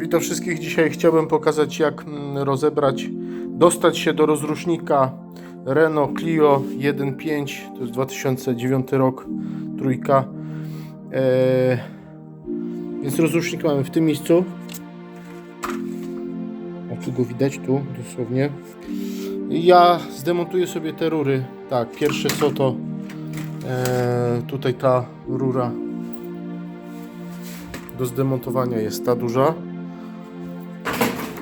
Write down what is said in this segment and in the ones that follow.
Witam wszystkich. Dzisiaj chciałbym pokazać jak mm, rozebrać, dostać się do rozrusznika Renault Clio 1.5, to jest 2009 rok, trójka. Eee, więc rozrusznik mamy w tym miejscu. O, tu go widać, tu dosłownie. Ja zdemontuję sobie te rury. Tak, pierwsze co to eee, tutaj ta rura do zdemontowania jest ta duża.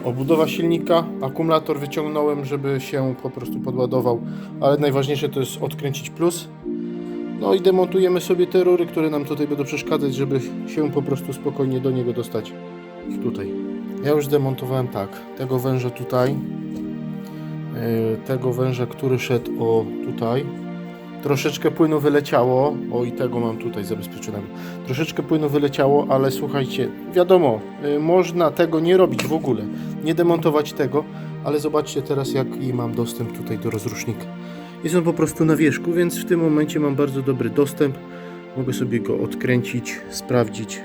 Obudowa silnika, akumulator wyciągnąłem, żeby się po prostu podładował, ale najważniejsze to jest odkręcić plus. No i demontujemy sobie te rury, które nam tutaj będą przeszkadzać, żeby się po prostu spokojnie do niego dostać. Tutaj. Ja już demontowałem tak, tego węża tutaj, yy, tego węża, który szedł o tutaj. Troszeczkę płynu wyleciało, o i tego mam tutaj zabezpieczonego. Troszeczkę płynu wyleciało, ale słuchajcie, wiadomo, y, można tego nie robić w ogóle, nie demontować tego, ale zobaczcie teraz jaki mam dostęp tutaj do rozrusznika. Jest on po prostu na wierzchu, więc w tym momencie mam bardzo dobry dostęp. Mogę sobie go odkręcić, sprawdzić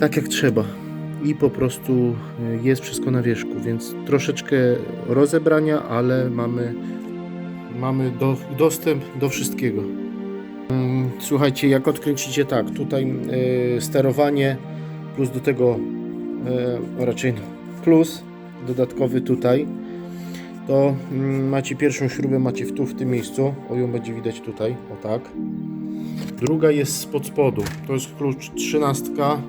tak jak trzeba. I po prostu y, jest wszystko na wierzchu, więc troszeczkę rozebrania, ale mamy mamy do, dostęp do wszystkiego. Mm, Słuchajcie, jak odkręcicie tak, tutaj y, sterowanie plus do tego y, raczej no, plus dodatkowy tutaj, to mm, macie pierwszą śrubę macie w tu w tym miejscu, o ją będzie widać tutaj, o tak. Druga jest spod spodu, to jest klucz trzynastka,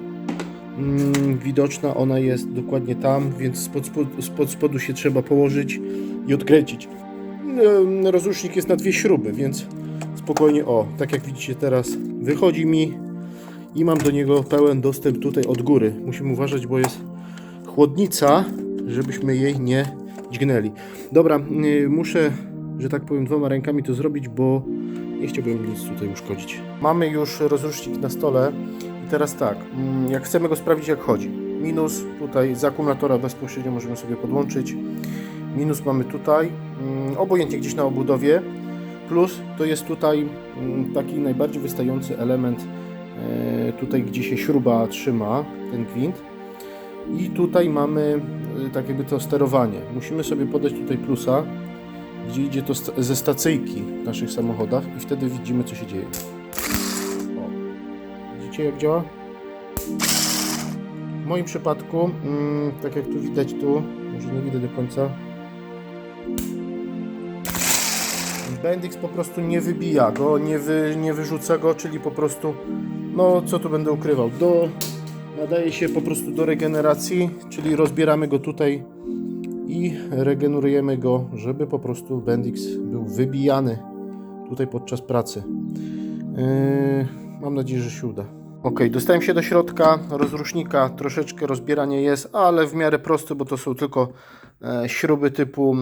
mm, widoczna ona jest dokładnie tam, więc spod, spod, spod spodu się trzeba położyć i odkręcić e, rozrusznik jest na dwie śruby, więc spokojnie, o, tak jak widzicie teraz, wychodzi mi i mam do niego pełen dostęp tutaj od góry. Musimy uważać, bo jest chłodnica, żebyśmy jej nie dźgnęli. Dobra, y, muszę, że tak powiem, dwoma rękami to zrobić, bo nie chciałbym nic tutaj uszkodzić. Mamy już rozrusznik na stole i teraz tak, mm, jak chcemy go sprawdzić jak chodzi. Minus tutaj z akumulatora bezpośrednio możemy sobie podłączyć. Minus mamy tutaj, obojętnie gdzieś na obudowie. Plus to jest tutaj mm, taki najbardziej wystający element, e, tutaj gdzie się śruba trzyma, ten gwint. I tutaj mamy e, tak jakby to sterowanie. Musimy sobie podać tutaj plusa, gdzie idzie to ze stacyjki w naszych samochodach i wtedy widzimy co się dzieje. O. Widzicie jak działa? W moim przypadku, mm, tak jak tu widać tu, może nie widać do końca, Bendix po prostu nie wybija go, nie, wy, nie wyrzuca go, czyli po prostu, no co tu będę ukrywał, do, nadaje się po prostu do regeneracji, czyli rozbieramy go tutaj i regenerujemy go, żeby po prostu Bendix był wybijany tutaj podczas pracy. Yy, mam nadzieję, że się uda. Ok, dostałem się do środka rozrusznika, troszeczkę rozbieranie jest, ale w miarę prosty, bo to są tylko e, śruby typu e,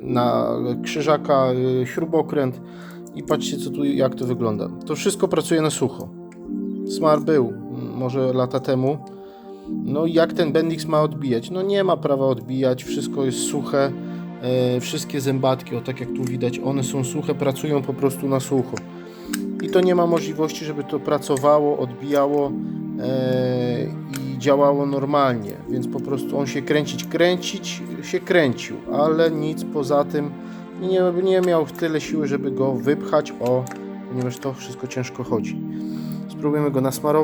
na krzyżaka, e, śrubokręt i patrzcie co tu, jak to wygląda. To wszystko pracuje na sucho. Smart był może lata temu. No i jak ten Bendix ma odbijać? No nie ma prawa odbijać, wszystko jest suche, e, wszystkie zębatki, o tak jak tu widać, one są suche, pracują po prostu na sucho i to nie ma możliwości, żeby to pracowało, odbijało e, i działało normalnie, więc po prostu on się kręcić, kręcić się kręcił, ale nic poza tym nie, nie miał tyle siły, żeby go wypchać, o, ponieważ to wszystko ciężko chodzi. Spróbujemy go nasmarować.